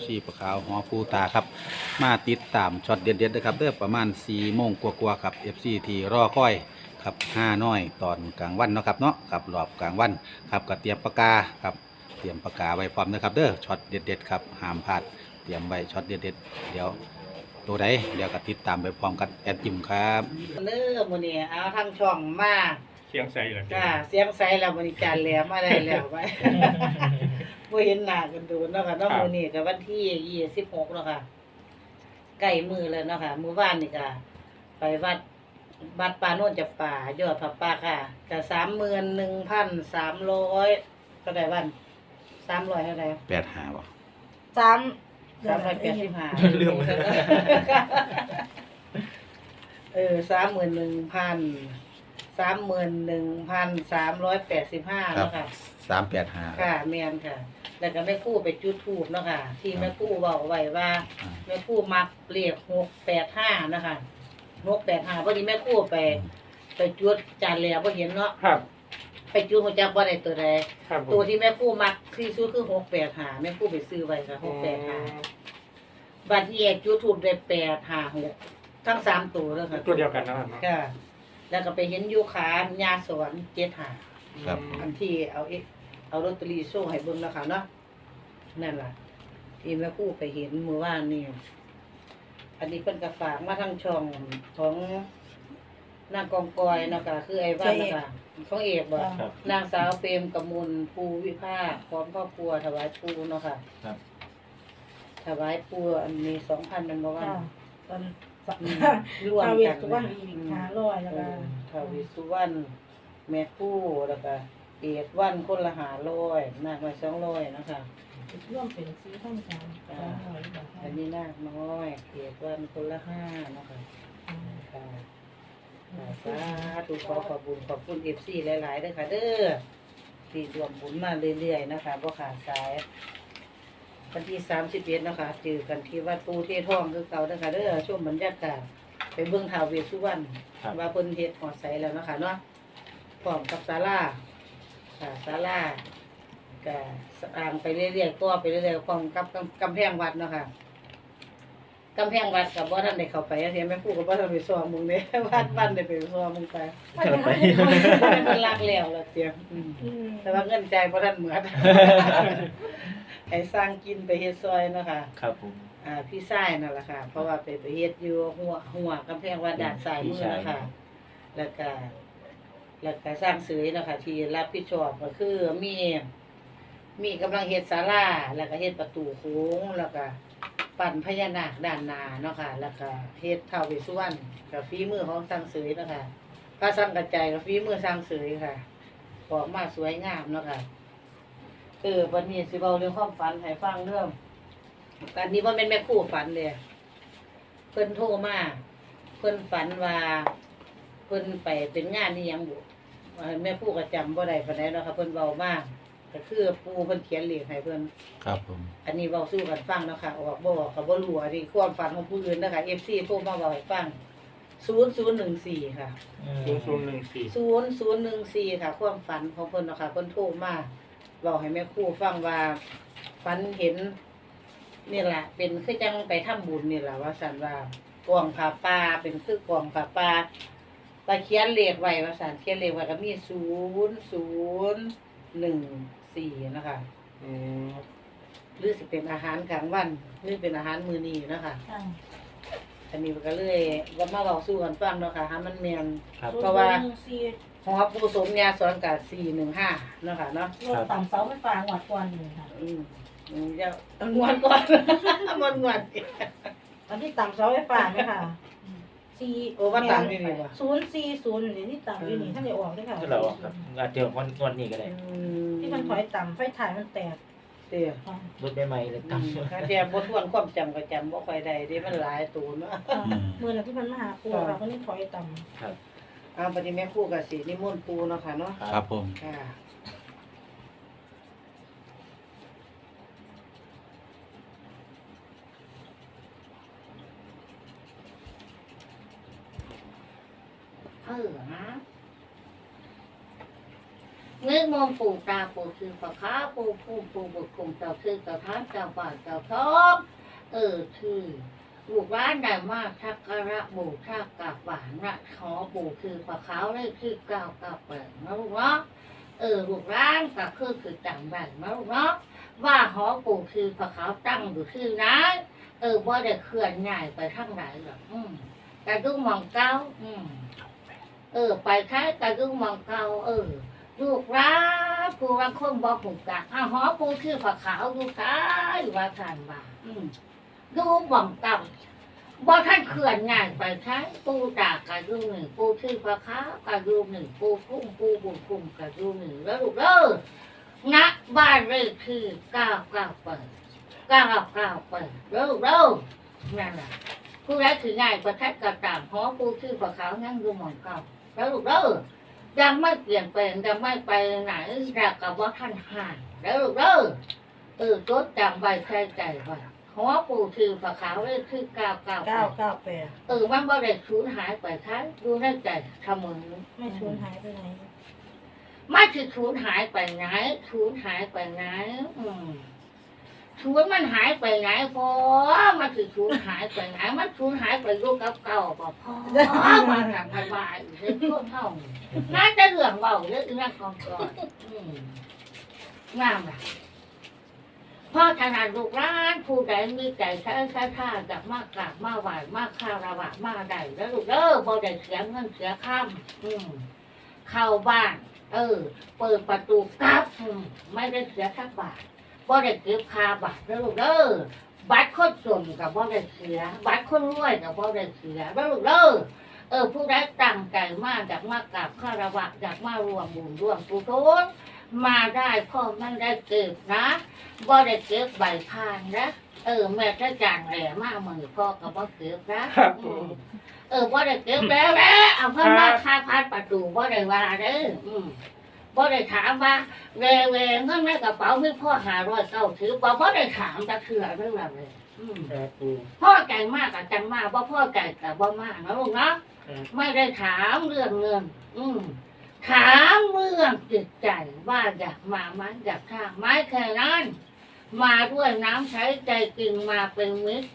ปูชีปะขาวหอปูตาครับ มาติดตามช็อตเด็ดๆนะครับเด้อประมาณ4โมงกว่าๆครับ FC ที่รอคอยครับ5น้อยตอนกลางวันเนาะครับเนาะครับรอบกลางวันครับก็เตรียมปากกาครับเตรียมปากกาไว้พร้อมนะครับเด้อช็อตเด็ดๆครับห้ามพลาดเตรียมไว้ช็อตเด็ดๆเดี๋ยวตัวใดเดี๋ยวก็ติดตามไปพร้อมกันแอดยิมครับเริ่มมื้อนี้เอาทั้งช่องมาเชียงใส่เหรอจ้าเสียงใสแล้วมื้อนี้จานแหลมมาได้แล้วไว้ บ่เห็นหน้ากันโดนเนาะค่ะเนาะมื้อนี้ก็วันที่26เนาะค่ะใกล้มื้อแล้วเนาะค่ะมื้อวานนี่ก็ไปวัดวัดป่าโน่นจับป่ายอดผับป่าค่ะก็31,300เท่าใดวัน300เท่าใดแปดหาบ่สามสามร้อยแปดสิบห้าเรื่องเออสามหมื่นหนึ่งพันสามหมื่นหนึ่งพันสามร้อยแปดสิบห้าครับเนาะค่ะ สามแปดหาค่ะแมนค่ะ แล้วก็แม่ครู่ไปจุดทูบเนาะค่ะที่แม่ครู่บอกไว้ว่าอ่าแม่ครู่มักเรียกหกแปดห้านะคะหกแปดห้าพอดีแม่ครู่ไป ไปจุดจานแล้วพอเห็นเนาะครับ ไปจุดหัวจักว่าได้ตัวใดครับผมตัวที่แม่ครู่มักที่สุดคือหกแปดห้าแม่ครู่ไปซื้อไว้ค่ะหกแปดห้าบัตรเอกยูทูบได้แปดห้าหกทั้งสามตัวเลยค่ะ ตัวเดียวกันนะครับค่ะ แล้วก็ไปเห็นยูคายาสวนเจ็ดหาครับ อันที่เอาเอ เอาลอตเตอรี่โซ่ให้เบิ่งแล้วค่ะเนาะนั่นล่ะ ที่แม่ครู่ไปเห็นเมื่อวานนี่อันนี้เพิ่นก็ฝากมาทางช่องของนางกองกอยเนาะคะคือไอ้บ้านเนาะคะของเอกบ่ครับ นางสาวเปรมกมลภูวิภาคพร้อมครอบครัวถวายปูเนาะค่ะครับ ถวายปูอันนี้สองพันมันบอกว่าค่ะตอนอืมรวมทาเวกัสน สุวรรณอีกห้าร้อยแล้วเอก็อทาวิสุวรรณแม่คู่แล้วก็ เอกวันคนละหาร้อยนาคมาสองร้อยนะคะ ร่วมเป็นสี่พันสามสองร้อยบาทอันนี้นาคน้อยเอกวันคนละห้านะคะค่ะค่ะสาธุขอขอบคุญขอบคุณเอฟซีหลายๆเด้อค่ะ เด้อที่รวมบุญมาเรื่อยๆนะคะบ่ขาดสายวันที่สามสิบเอ็ดนะคะเจอกันที่วัดปูเทท่องคือเก่านะคะเด้อช่วงบรรยากาศไปเบื้องท้าวเวสสุวรรณครับ ว่าเพิ่นเฮ็ดหอดใสแล้วนะคะเนาะพร้อมกับศาลา ค่ะศาลาก็สร้างไปเรื่อยๆก็ไปเรื่อยๆพร้อมกับกำกำแพงวัดเนาะค่ะกำแพงวัดกับบ่ท่านได้เข้าไปเสียแม่ครู่กับบ่ท่านไปซ้อมมึงเด้วัดบ้านได้ไปซ้อมมึงไปไม่ได้ไปเพิ่นรักแล้วล่ะเตียอืมอืมแต่ว่าเงินใจายบ่ทันเหมือนให้สร้างกินไปเฮ็ดซอยเนาะค่ะครับผมอ่าพี่ชายนั่นแหละค่ะ เพราะว่าไปไปเฮ็ดอยู่หัวหัวกำแพงวัดด่านซ้ายมือนะคะแล้วก็ แล้วก็สร้างเสยเนาะค่ะที่รับผิดชอบก็คือมีมีกำลังเฮ็ดศาลาแล้วก็เฮ็ดประตูโค้งแล้วก็ปั่นพญานาคด้านหน้าเนาะค่ะ แล้วก็เฮ็ดท้าเวสสุวรรณกับฝีมือของสร้างเสยเนาะค่ะพระสร้างกระจายกับฝีมือสร้างเสยค่ะออกมาสวยงามเนาะค่ะเออวันนี้สิเว้าเรื่องความฝันให้ฟังเรื่องการนี้ว่าเป็นแม่คู่ฝันเลยเพิ่นโทรมาเพิ่นฝันว่า เพิ่นไปเป็นงานนี่ยังบุแม่ครู่ก็จำบ่ได้ปานใดเนาะค่ะเพิ่นเว้ามาก็คือปู่เพิ่นเขียนเลขให้เพิ่นครับผมอันนี้เว้าสู้กันฟังเนาะค่ะออกบ่ออกก็บ่รู้อันนี้ความฝันของผู้อื่นเนาะค่ะ FC โทรมาเว้าให้ฟัง0014ค่ะ ศูนย์ศูนย์หนึ่งสี่ศูนย์ศูนย์หนึ่งสี่ค่ะ ความฝันของเพิ่นเนาะค่ะเพิ่นโทรมาบอกให้แม่ครูฟังว่าฝันเห็นนี่แหละเป็นคือจังไปทำบุญนี่แหละว่าสันว่ากองผ้าป่าเป็นคือกองผ้าป่า ตะเคียนเลขไว้ว่าสันเขียนเลขไว้ก็มีศูนย์ศูนย์หนึ่งสี่นะคะอืมหรือสิเป็นอาหารกลางวันหรือเป็นอาหารมื้อนี้นะคะค่ะอันนี้ก็เลยว่ามาบอกสู้กันฟังเนาะค่ะหามันแม่นครับ เพราะว่า ศูนย์หนึ่งสี่หอปูสมยาสอนกับสี่หนึ่งห้าเนาะค่ะเนาะ รถต่ำเสาไฟฟ้าหัวก่อนหนึ่งค่ะอืมอืมจะงวนก่อน งวนงวนตอนที่ต่ำเสาไฟฟ้าไหมค่ะ สี่โอ้ว่าต่ำนี่นี่ว่ะศูนย์สี่ศูนย์นี่ที่ต่ำอยู่นี่ท่านจะออกได้ค่ะถ้าเราครับอาจจะวันวันนี้ก็ได้อืมที่มันถอยต่ำไฟถ่ายมันแตกเดี๋ยวค่ะรถได้ไหมเลยอืตั้งมถ้าแจบ่ทวนความจำก็จำบ่ค่อยได้เด้มันหลายตัวเนาะค่ะมือนั้นที่มันมาหาครูเราก็นี่ถอยต่ำครับเอาปฏิแม่ครู่กับสีนิมนต์ปูเนาะค่ะเนาะครับผมค่ะ เออนะเมื่อมองปู่ตาปู่คือปะค้าปู่ผู้ปู่บุตรคงเจ้าคือเจ้าท่านเจ้าป่าเจ้าท้องเออคือลูกร้านได้มากทักการะบูชากาบหวานนะขอปู่คือปะขาวเลยคือเก้าเก้าแปดนะลูกเนาะเออลูกร้านก็คือคือจำได้นะลูกเนาะว่าหอปู่คือปะขาตั้งอยู่ที่ไหนเออว่าได้เคลื่อนง่ายไปทางไหนหรอกอืมแต่ดูมองเก้าอืม เออ ไปใช้กระดุมมองเก่าเออลูกรักผู้รักคนบอกผูกกะอ้าวหอปูชื่อผักขาวลูกชายว่าทานว่าอืมดูมองเก่าบ่ท่านเขื่อนง่ายไปใช้ปูตากระดุมหนึ่งปูชื่อผักขาวกระดุมหนึ่งปูกุ้งปูบุญกุ้งกระดุมหนึ่งแล้วลูกเด้อณบ้านเลขที่เก้าเก้าเปิดเก้าเก้าเปิดแล้วลูกเด้อนั่นแหละผู้ใดถือง่ายประทัดกระตามหอผู้ชื่อประขาวนั่งดูหมอนเก่า แล้วลูกเด้อยังไม่เปลี่ยนแปลงยังไม่ไปไหนรักกับว่าท่านห่างแล้วลูกเด้อเออจดจำใบใครใจไว้หอปู่ชื่อประขาวเลยคือเก้าเก้าเก้าเก้าแปดเออมันบ่ได้สูญหายไปท้ายดูในใจเสมอไม่ชวนหายไปไหนไม่คือสูญหายไปไหนสูญหายไปไหนอืม สูญมันหายไปไหนพอมันคือสูญหายไปไหน มันสูญหายไปลูกกับเก่าบ่พอมันทำสบายเรื่องพวกเท่าน่าจะเรื่องเบาเรื่องนั่งกองก่อนงามล่ะพ่อขนาดลูกร้านผู้ใดมีใจใช้ใช้ท่าจากมากกราบมาไหวมากคารวะมากใดแล้วลูกเด้อบ่ได้เสียเงินเสียข้ามเข้าบ้าน เออ เปิดประตูกลับอืมไม่ได้เสียสักบาท บ่ได้เก็บคาบัตรแล้วลูกเด้อบัตรคนจนกับบ่ได้เสียบัตรคนรวยกับบ่ได้เสียแล้วลูกเด้อเออผู้ใดตั้งใจมากอยากมากราบคารวะอยากมารวมบุญร่วมกุศลมาได้พ่อไม่ได้เก็บนะบ่ได้เก็บใบพานนะเออแม่ถ้าจางแหล่มากมือพ่อก็บ่เก็บนะครับผมเออบ่ได้เก็บแล้วแหละเอาเพิ่นมาค่าพานประตูบ่ได้ว่าเด้ออืม บ่ได้ถามว่าเวเวเงินในกระเป๋ามีพ่อหาร้อยเก้าถือบ่บ่ได้ถามจะเถื่อเรื่องอะไรเลยอืมครับปูพ่อใจมากกับจังมากบ่พ่อใจกับบ่มากนะลูกเนาะครับไม่ได้ถามเรื่องเงินอืมถามเรื่องจิตใจว่าอยากมาไหมอยากทางไหมแค่นั้นมาด้วยน้ำใช้ใจจริงมาเป็นมิตร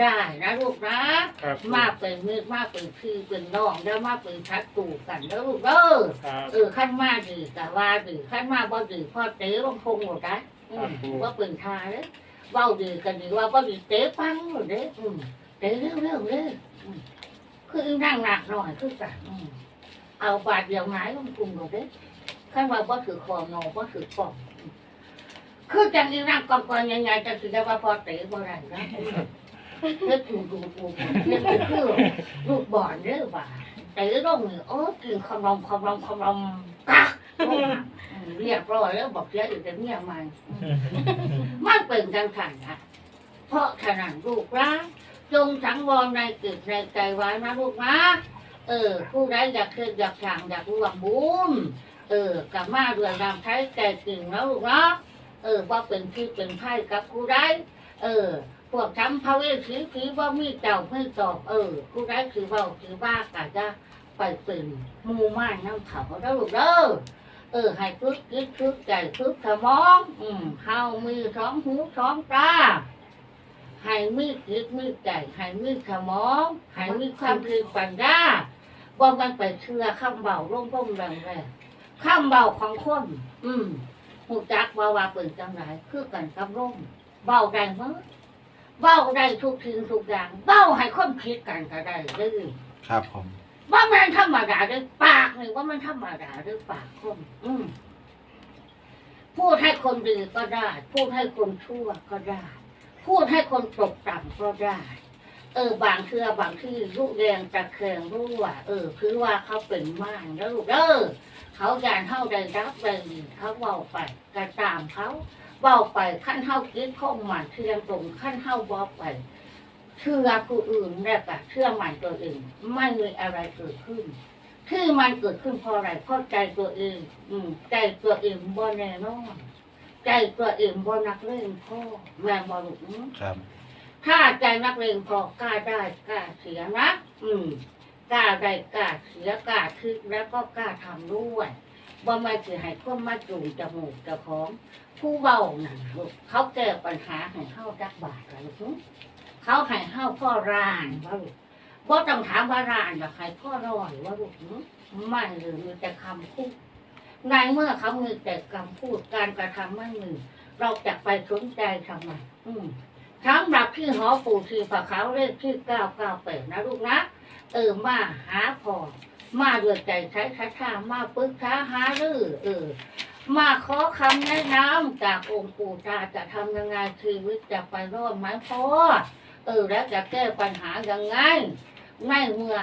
ได้นะลูกนะครับปูมาเป็นมิตรมาเป็นพี่เป็นน้องแล้วมาเป็นทัดตูกันแล้วลูกเด้อครับเออขั้นมาดีแต่ว่าดีขั้นมาบ่ดีพ่อเต๋ลงคงหมดได้อืมว่าเป็นทาเลยเว้าดีกันดีว่าบ่ดีเต๋ปังหมดเด้อืมเต๋เร็วเร็วเร็วอืมคือนั่งหนักหน่อยคือกันอืมเอาบาดเดียวหงายลงกลุ่มหมดเด้ขั้นว่าบ่ถือคอนอบ่ถือกล่องอืมคือจังนี้นั่งกองกองยังไงจะสิได้ว่าพ่อเต๋บ่ได้นะ อืมเฮ็ดถูกถูกถูกเฮ็ดคือลูกบ่อนเด้อว่าแต่ร่องนี่โอ้กินคำรองคำรองคำรองกะเรียบร้อยแล้วบอกเสียอยู่แต่เนี่ยมันมันเป็นจังขันนะเพราะขนาดลูกรักจงสังวรในจิตในใจไว้นะลูกนะเออผู้ใดอยากคืออยากสั่งอยากรวมบุญเออกลับมาเรื่องนำใช้ใจจริงนะลูกนะเออว่าเป็นที่เป็นไพ่กับผู้ใดเออ พวกทำพระเวสสีผีว่ามีเจ้าม่ตอบเออผู้ใดคือเว่าคือว่ากะจะไปเป็นหมูม่านน้ำเขาแล้วลูกเด้อเออให้พึกคิดพึกใจพึกสมอง อืมเฮามีสองหูสองตาให้มีคิดมีใจให้มีสมองให้มีความคิดปัญญาบ่มันไปเชื่อคำเบาร่มร่มแรงแรงคำเบาของคน อืมหูจักว่าว่าเปิดจังไรคือกันกับร่มเบาได้มั้ง เบาได้ทุกทิ้งทุกอย่างเบาให้คนคิดกันก็ได้เลยครับผมว่ามันธรรมดาด้วยปากนี่ว่ามันธรรมดาด้วยปากคน อืมพูดให้คนดีก็ได้ พูดให้คนชั่วก็ได้ พูดให้คนตกต่ำก็ได้ เออ บางเทือบางที่ลูกแดงตะแคงรู้ว่า เออ คือว่าเขาเป็นม่านแล้วลูกเออ เขาการเท่าใดรับใดดีเขาเบาไปกระตามเขา เบาไปขั้นเท่าคิดข้องหมันเทียงตรงขั้นเท่าบอไปเชื่อผู้อื่นแล้วก็เชื่อมันตัวเองไม่มีอะไรเกิดขึ้นที่มันเกิดขึ้นเพราะอะไรเพราะใจตัวเอง อืม ใจตัวเองบ่แน่นอนใจตัวเองบ่นักเล่นพ่อแม่บ่หลุครับ ถ้าใจนักเลงพอกล้าได้กล้าเสียนะอืมกล้าได้กล้าเสียกล้าคิดแล้วก็กล้าทำด้วยว่ามาคือให้คนมาจูงจมูกเจ้าของ ผู้เว้านั่นลูกเขาแก้ปัญหาให้เข้าจักบาทกันลูกเขาให้เข้าพ่อร้านว่าลูกว่าต้องถามว่าร้านจะให้พ่อร้อยว่าลูกไม่เลยมีแต่คำพูดในเมื่อเขามีแต่คำพูดการกระทำไม่มีเราจะไปสนใจทำไมอืมทั้งหลับที่หอปู่ที่ฝาเขาวเลขที่เก้าเก้าแปดนะลูกนะเออมาหาพอมาด้วยใจใช้ช้าช้าๆมาปรึกษาหารือเออ มาขอคำแนะนำจากองค์ปู่ตาจะทำยังไงชีวิตจะไปรอดไหมพ่อเออแล้วจะแก้ปัญหายังไงในเมื่อ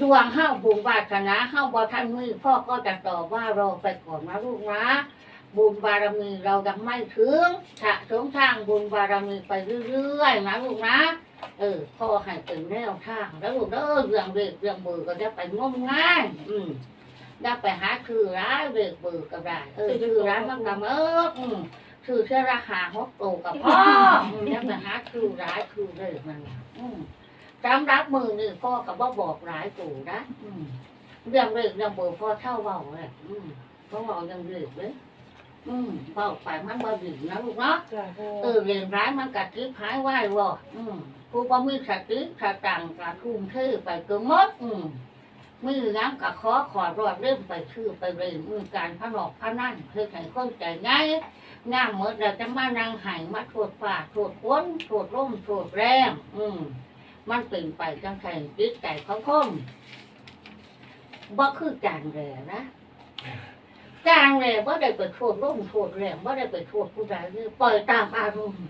ดวงห้าบุญวาสนาห้าบอท่านมือพ่อก็จะตอบว่ารอไปก่อนนะลูกนะบุญบารมีเรายังไม่ถึงสะสมทางบุญบารมีไปเรื่อยๆนะลูกนะเออพ่อให้เป็นแนวทางแล้วลูกเด้อเรื่องเด็กเรื่องเบื่อก็จะไปงมง่ายอืม ได้ไปหาคือร้ายเด็กเบื่อก็ได้เออคือร้ายมันก็เอออืมคือเชื่อราคาฮอกโตกับพ่ออืมยังไปหาคือร้ายคือเด็กมันน่ะอืมจำรับมือนี่พ่อกับว่าบอกร้ายตู่นะอืมเรื่องเด็กเรื่องเบื่อพ่อเช่าเบาเลยอืมพ่อเบายังเด็กเลยอืมเบาไปมันบ่ดีนะลูกเนาะจ้ะปูเออเรียนร้ายมันกัดทิพหายไหววะอืมกูบ่มีสติสตังกับทุ่มเทไปเกินหมดอืม มือน้ำกับขอขอรอดเริ่มไปชื่อไปเรียนมือการพนอกพนันเพื่อให้คนใจง่ายงามหมดเราจะมานั่งหายมาโทษฝ่าโทษฝนโทษร่มโทษแรงอืมมันเป็นไปจังไงจิตใจเของคนบ่คือจางแร่นะจางแร่บ่ได้ไปโทษร่มโทษแรงบ่ได้ไปโทษผู้ใดเลยปล่อยตามอารมณ์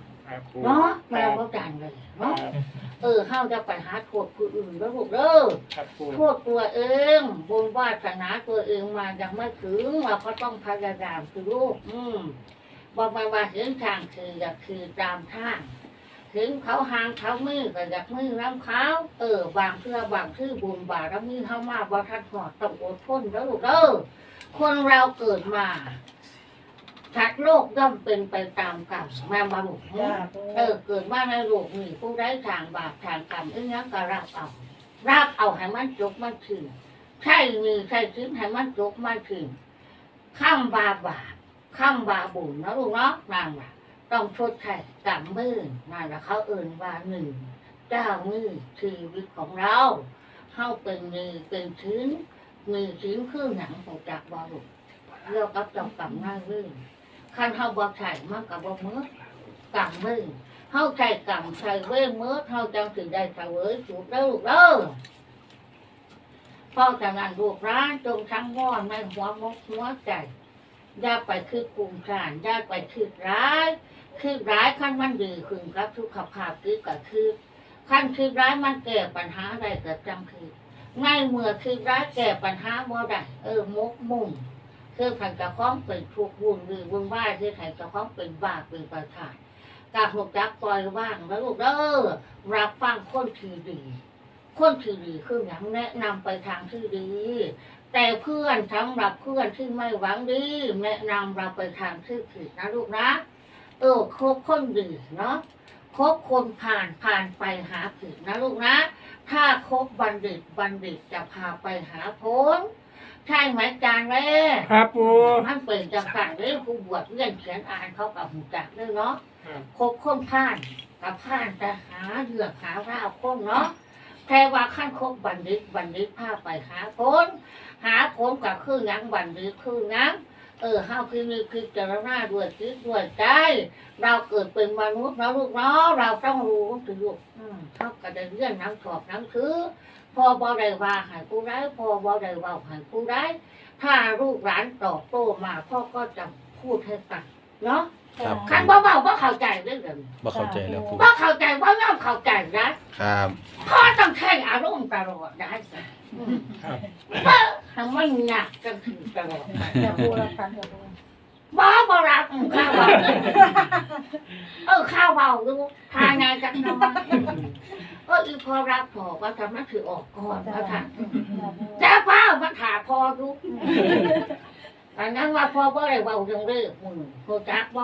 เนาะแม่ก็จังเลยครัเนาะบเออเข้าจะไปหาโทษผู้อื่นแล้วลูกเด้อครับปูโทษตัวเองบุญวาสนาตัวเองมายังไม่ถึงเราก็ต้องพยายามคือลูกอืมบอกมาว่าเห็นทางคืออยากคือตามทางถึงเขาหางเขามือก็อยากมือน้ำเขาเออบางเพื่อบางชื่อบุญบารมีเข้ามาบ่ทันหอดต้องอดทนแล้วลูกเด้อคนเราเกิดมา ชัดโลกย่อมเป็นไปตามกรรมแม่มาลูกจ้ะปูเออเกิดมาในโลกนี้ผู้ได้ทางบาปทางกรรมเอ้ยงั้นก็รับเอารับเอาให้มันจบมันถึงใช่มีใช่ถึงให้มันจบมันถึงข้ามบาบาข้ามบาบุญนะลูกเนาะนางว่าต้องชดใช้กรรมมือนั่นแหละเขาเอิ่นว่าหนึ่งเจ้ามือชีวิตของเราเข้าเป็นมือเป็นชิ้นมือชิ้นคือหนังของจักบอลูกเรียกกับจ้ากรรมหน้ามือ ขันเขาบอกใช่มากกับบอกมือกรรมมือเขาใจกรรมใส่เว้ยมือเขาจังถึงได้เสวยสุดแล้ลูกเด้อพราะฉะนั้นลูกร้านจงทั้งว่อนในหัวมกหัวใจอย่าไปคือกลุ่มขานอย่าไปคือร้าย คือร้ายขั้นมันดีขึ้นกับสุกขภาพคือก็คือขั้นคือร้ายมันแก้ปัญหาอะไรก็จำคือในเมื่อคือร้ายแก้ปัญหาบ่ได้เออมกมุ่ง คือผันกระข้องเป็นทุกข์วุ่นหรือวุ่นวายคือผันกระข้องเป็นบาปเป็นประทานกาหกจักปล่อยว่างแล้วลูกเด้อรับฟังคนที่ดี คนที่ดีคืออย่างแนะนำไปทางที่ดี แต่เพื่อนสำหรับเพื่อนที่ไม่หวังดีแนะนำเราไปทางที่ผิดนะลูกนะ เออคบคนดีเนาะคบคนผ่านผ่านไปหาผิดนะลูกนะ ถ้าคบบัณฑิตบัณฑิตจะพาไปหาผล ใช่ไหมจานแม่ครับปูมันเป็นจังสั่งเรื่องผู้บวชเรื่องเขียนอ่านเขากับหูจักด้วยเนาะครับคบคนผ่านกับผ่านแต่หาเหลือกหาราวคนเนาะแต่ว่าขั้นคบบัณฑิตบัณฑิตพาไปหาผลหาผลกับคือหยังบัณฑิตคือหยังเออห้าพิมีพิจารณาด้วยจิตด้วยใจเราเกิดเป็นมนุษย์นะลูกเนาะเราต้องรู้ถึงลูกอืมเขาก็ได้เรื่องน้ำสอบน้ำคือ พอบ่ได้ว่าใหายผู้ร้ายพอบ่ได้ว่าใหายผู้ร้ายถ้าลูกหลานตอบโต้มาพ่อก็จะพูดให้ฟังเนาะครับ คันบ่เบาบ่เข้าใจเรื่องเดิมบ่เข้าใจแล้วปูบ่เข้าใจบ่ยอมเข้าใจนะครับพ่อต้องใช้อารมณ์ตลอดได้สิอืมครับเออทำมันหนักกันถึงตลอดจ้ะปูรับฟังจ้ะปู บ้าบรักข้าวเบาเออข้าวเบาดูทานไงจังทำไมเอออีพอรักพอว่าทำนักถือออกก่อนว่าค่ะจ้ะปูแต่ป้ามาถาพอดูอันนั้นว่าพอบ่ได้เบาเรื่องเรื่องมึงโหจักบ่